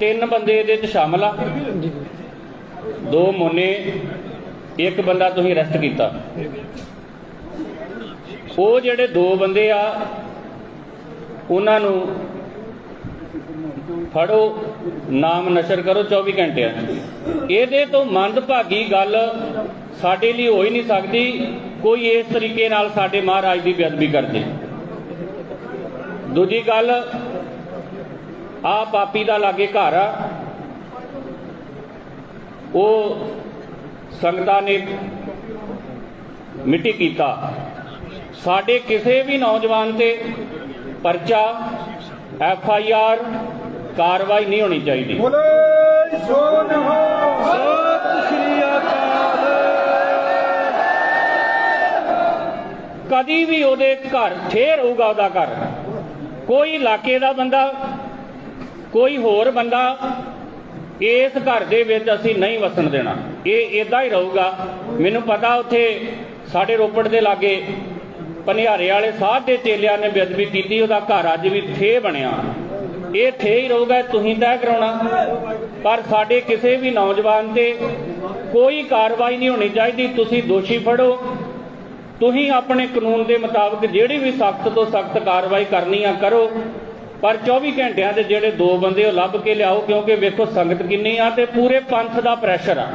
ਤਿੰਨ ਬੰਦੇ ਇਹਦੇ ਚ ਸ਼ਾਮਲ ਆ। ਦੋ ਮੋਨੇ, ਇੱਕ ਬੰਦਾ ਤੁਸੀਂ ਅਰੈਸਟ ਕੀਤਾ। ਉਹ ਜਿਹੜੇ ਦੋ ਬੰਦੇ ਆ, ਉਹਨਾਂ ਨੂੰ ਫੜੋ, ਨਾਮ ਨਸ਼ਰ ਕਰੋ 24 ਘੰਟਿਆਂ ਇਹਦੇ ਤੋਂ ਮੰਦਭਾਗੀ ਗੱਲ ਸਾਡੇ ਲਈ ਹੋ ਹੀ ਨਹੀਂ ਸਕਦੀ, ਕੋਈ ਇਸ ਤਰੀਕੇ ਨਾਲ ਸਾਡੇ ਮਹਾਰਾਜ ਦੀ ਬੇਅਦਬੀ ਕਰਦੇ। ਦੂਜੀ ਗੱਲ ਆ ਪਾਪੀ ਦਾ ਲਾਗੇ ਘਰ ਆ। ਉਹ ਸੰਗਤਾਂ ਨੇ ਮਿੱਟੀ ਕੀਤਾ। ਸਾਡੇ ਕਿਸੇ ਵੀ ਨੌਜਵਾਨ ਤੇ ਪਰਚਾ ਐਫ ਆਈ ਆਰ ਕਾਰਵਾਈ ਨਹੀਂ ਹੋਣੀ ਚਾਹੀਦੀ। ਬੋਲੇ ਸੋ ਨਿਹਾਲ ਸਤਿ ਸ਼੍ਰੀ ਅਕਾਲ। ਕਦੀ ਵੀ ਉਹਦੇ ਘਰ ਠੇਰ ਹੋਊਗਾ ਉਹਦਾ ਘਰ। ਕੋਈ ਇਲਾਕੇ ਦਾ ਬੰਦਾ ਕੋਈ ਹੋਰ ਬੰਦਾ ਇਸ ਘਰ ਦੇ ਵਿੱਚ ਅਸੀਂ ਨਹੀਂ ਵਸਣ ਦੇਣਾ। ਇਹ ਇਦਾਂ ਹੀ ਰਹੂਗਾ। ਮੈਨੂੰ ਪਤਾ ਉੱਥੇ ਸਾਡੇ ਰੋਪੜ ਦੇ ਲਾਗੇ ਪਨਿਹਾਰੇ ਵਾਲੇ ਸਾਧ ਦੇ ਚੇਲਿਆਂ ਨੇ ਬੇਅਦਬੀ ਕੀਤੀ, ਉਹਦਾ ਘਰ ਅੱਜ ਵੀ ਥੇ ਬਣਿਆ। ਇਹ ਥੇ ਹੀ ਰਹੂਗਾ, ਤੁਸੀਂ ਤੈਅ ਕਰਾਉਣਾ। ਪਰ ਸਾਡੇ ਕਿਸੇ ਵੀ ਨੌਜਵਾਨ ਤੇ ਕੋਈ ਕਾਰਵਾਈ ਨਹੀਂ ਹੋਣੀ ਚਾਹੀਦੀ। ਤੁਸੀਂ ਦੋਸ਼ੀ ਫੜੋ। ਤੁਸੀਂ ਆਪਣੇ ਕਾਨੂੰਨ ਦੇ ਮੁਤਾਬਕ ਜਿਹੜੀ ਵੀ ਸਖਤ ਤੋਂ ਸਖਤ ਕਾਰਵਾਈ ਕਰਨੀ ਆ ਕਰੋ। ਪਰ 24 ਘੰਟਿਆਂ ਦੇ ਜਿਹੜੇ ਦੋ ਬੰਦੇ ਉਹ ਲੱਭ ਕੇ ਲਿਆਓ, ਕਿਉਂਕਿ ਵੇਖੋ ਸੰਗਤ ਕਿੰਨੀ ਆ ਤੇ ਪੂਰੇ ਪੰਥ ਦਾ ਪ੍ਰੈਸ਼ਰ ਆ।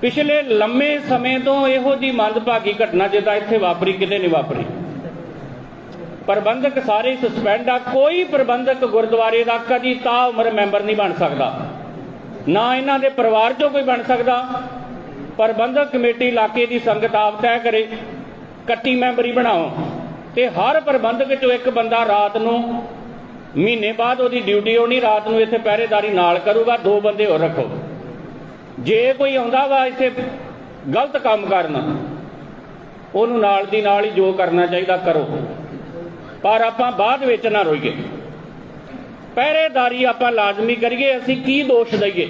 ਪਿਛਲੇ ਲੰਮੇ ਸਮੇਂ ਤੋਂ ਇਹੋ ਜੀ ਮੰਦਭਾਗੀ ਘਟਨਾ ਜਿੱਦਾਂ ਇੱਥੇ ਵਾਪਰੀ, ਕਿਤੇ ਨਹੀਂ ਵਾਪਰੀ। ਪ੍ਰਬੰਧਕ ਸਾਰੇ ਸਸਪੈਂਡ ਆ, ਕੋਈ ਪ੍ਰਬੰਧਕ ਗੁਰਦੁਆਰੇ ਦਾ ਕਦੀ ਤਾਂ ਉਮਰ ਮੈਂਬਰ ਨਹੀਂ ਬਣ ਸਕਦਾ। ਨਾ ਇਹਨਾਂ ਦੇ ਪਰਿਵਾਰ ਚੋਂ ਕੋਈ ਬਣ ਸਕਦਾ। ਪ੍ਰਬੰਧਕ ਕਮੇਟੀ ਇਲਾਕੇ ਦੀ ਸੰਗਤ ਆਪ ਤੈਅ ਕਰੇ, ਕੱਟੀ ਮੈਂਬਰੀ ਬਣਾਓ। ਤੇ ਹਰ ਪ੍ਰਬੰਧਕ ਚੋਂ ਇੱਕ ਬੰਦਾ ਰਾਤ ਨੂੰ, ਮਹੀਨੇ ਬਾਅਦ ਉਹਦੀ ਡਿਊਟੀ ਹੋਣੀ, ਰਾਤ ਨੂੰ ਇੱਥੇ ਪਹਿਰੇਦਾਰੀ ਨਾਲ ਕਰੂਗਾ, ਦੋ ਬੰਦੇ ਹੋਰ ਰੱਖੋ। ਜੇ ਕੋਈ ਆਉਂਦਾ ਵਾ ਇੱਥੇ ਗਲਤ ਕੰਮ ਕਰਨ, ਉਹਨੂੰ ਨਾਲ ਦੀ ਨਾਲ ਹੀ ਜੋ ਕਰਨਾ ਚਾਹੀਦਾ ਕਰੋ। ਪਰ ਆਪਾਂ ਬਾਅਦ ਵਿੱਚ ਨਾ ਰੋਈਏ। ਪਹਿਰੇਦਾਰੀ ਆਪਾਂ ਲਾਜ਼ਮੀ ਕਰੀਏ, ਅਸੀਂ ਕੀ ਦੋਸ਼ ਦਈਏ?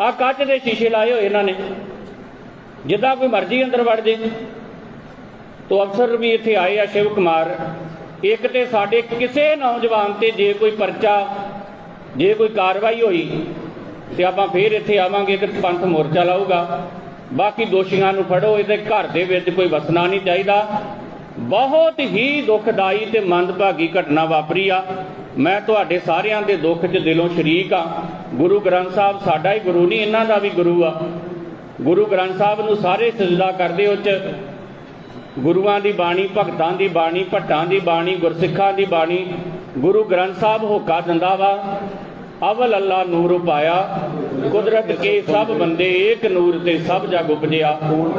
ਆ ਕੱਚ ਦੇ ਸ਼ੀਸ਼ੇ ਲਾਏ ਹੋਏ ਇਹਨਾਂ ਨੇ। ਜਿੱਦਾਂ ਕੋਈ ਮਰਜ਼ੀ ਅੰਦਰ ਵੜ ਜੇ। ਉਹ ਅਫਸਰ ਵੀ ਇੱਥੇ ਆਏ ਆ ਸ਼ਿਵ ਕੁਮਾਰ। ਇੱਕ ਤੇ ਸਾਡੇ ਕਿਸੇ ਨੌਜਵਾਨ ਤੇ ਜੇ ਕੋਈ ਪਰਚਾ, ਜੇ ਕੋਈ ਕਾਰਵਾਈ ਹੋਈ, ਤੇ ਆਪਾਂ ਫੇਰ ਇੱਥੇ ਆਵਾਂਗੇ ਤੇ ਪੰਥ ਮੋਰਚਾ ਲਾਊਗਾ। ਬਾਕੀ ਦੋਸ਼ੀਆਂ ਨੂੰ ਫੜੋ, ਇਹਦੇ ਘਰ ਦੇ ਵਿੱਚ ਕੋਈ ਵਸਣਾ ਨਹੀਂ ਚਾਹੀਦਾ। ਬਹੁਤ ਹੀ ਦੁਖਦਾਈ ਤੇ ਮੰਦਭਾਗੀ ਘਟਨਾ ਵਾਪਰੀ ਆ। ਮੈਂ ਤੁਹਾਡੇ ਸਾਰਿਆਂ ਦੇ ਦੁੱਖ 'ਚ ਦਿਲੋਂ ਸ਼ਰੀਕ ਆ। ਗੁਰੂ ਗ੍ਰੰਥ ਸਾਹਿਬ ਸਾਡਾ ਹੀ ਗੁਰੂ ਨਹੀਂ, ਇਹਨਾਂ ਦਾ ਵੀ ਗੁਰੂ ਆ। ਗੁਰੂ ਗ੍ਰੰਥ ਸਾਹਿਬ ਨੂੰ ਸਾਰੇ ਸਜਦਾ ਕਰਦੇ ਉੱਚ ਗੁਰੂਆਂ ਦੀ ਬਾਣੀ, ਭਗਤਾਂ ਦੀ ਬਾਣੀ, ਭੱਟਾਂ ਦੀ ਬਾਣੀ, ਗੁਰਸਿੱਖਾਂ ਦੀ ਬਾਣੀ, ਗੁਰੂ ਗ੍ਰੰਥ ਸਾਹਿਬ ਹੋਕਾ ਦਿੰਦਾ ਵਾ। ਅਵਲ ਅੱਲਾ ਨੂਰ ਪਾਇਆ ਕੁਦਰਤ ਕੇ ਸਭ ਬੰਦੇ ਏਕ ਨੂਰ ਤੇ ਸਭ ਜਗ ਉਪਜਿਆ।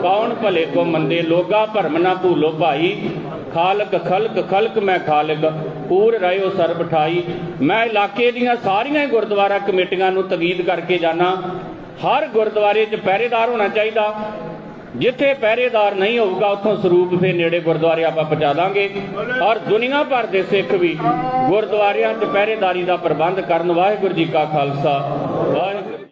ਕੌਣ ਭਲੇ ਕੋ ਮੰਦੇ, ਲੋਗਾ ਭਰਮ ਨਾ ਭੂਲੋ ਭਾਈ। ਖਾਲਕ ਖਲਕ ਖਲਕ ਮੈਂ ਖਾਲਕ, ਪੂਰ ਰਹਿਓ ਸਰਬ ਠਾਈ। ਮੈਂ ਇਲਾਕੇ ਦੀਆਂ ਸਾਰੀਆਂ ਗੁਰਦੁਆਰਾ ਕਮੇਟੀਆਂ ਨੂੰ ਤਗੀਦ ਕਰਕੇ ਜਾਣਾ ਹਰ ਗੁਰਦੁਆਰੇ 'ਚ ਪਹਿਰੇਦਾਰ ਹੋਣਾ ਚਾਹੀਦਾ। ਜਿੱਥੇ ਪਹਿਰੇਦਾਰ ਨਹੀਂ ਹੋਊਗਾ, ਉੱਥੋਂ ਸਰੂਪ ਫੇ ਨੇੜੇ ਗੁਰਦੁਆਰੇ ਆਪਾਂ ਪਹੁੰਚਾ ਦਾਂਗੇ। ਔਰ ਦੁਨੀਆ ਭਰ ਦੇ ਸਿੱਖ ਵੀ ਗੁਰਦੁਆਰਿਆਂ 'ਚ ਪਹਿਰੇਦਾਰੀ ਦਾ ਪ੍ਰਬੰਧ ਕਰਨ। ਵਾਹਿਗੁਰੂ ਜੀ ਕਾ ਖਾਲਸਾ। ਵਾਹਿਗੁਰੂ